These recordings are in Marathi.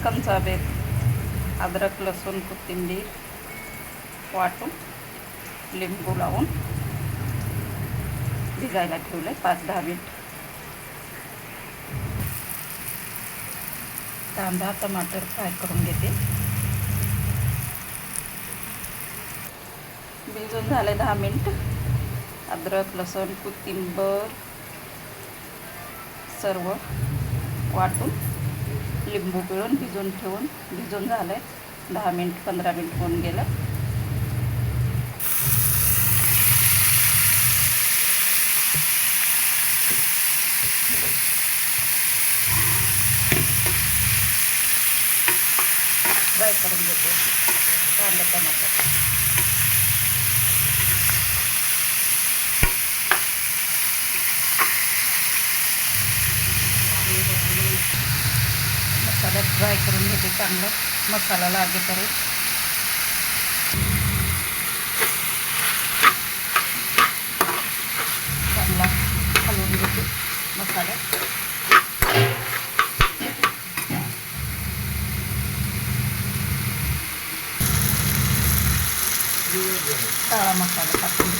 चिकनचा बेत अद्रक लसूण कोथिंबीर वाटून लिंबू लावून भिजायला ठेवले पाच दहा मिनिट. कांदा टमाटर फ्राय करून घेते. भिजून झाले दहा मिनिट. अद्रक लसूण कोथिंबर सर्व वाटून लिंबू पिळून भिजून ठेवून भिजून झालं आहे दहा मिनिट पंधरा मिनिट होऊन गेलं. फ्राय करून घेतो. कांदा टमाटर. मसाल्यात फ्राय करून घेते चांगलं मसाला लागेपर्यंत चांगला हलवून घेते मसाल्यात काळा मसाला टाकून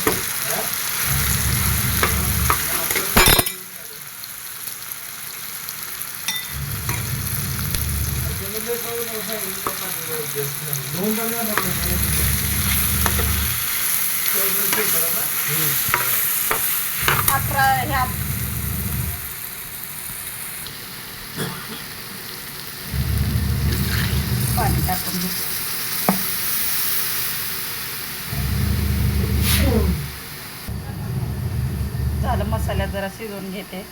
अकरा ह्या पाणी टाकून घेते झालं मसाल्यात जरा शिजवून घेते.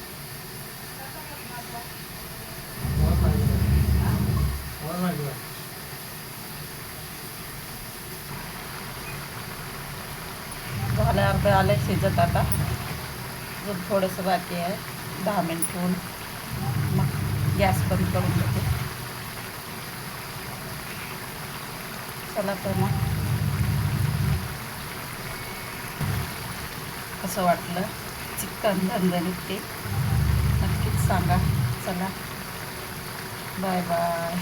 झालं अर्धं आलं शिजत आता. अजून थोडंसं बाकी आहे. दहा मिनिट होऊन मग गॅस बंद करून देते चला तर मग. कसं वाटलं? चिकन धनधणीत ते. नक्कीच सांगा. चला. Bye bye.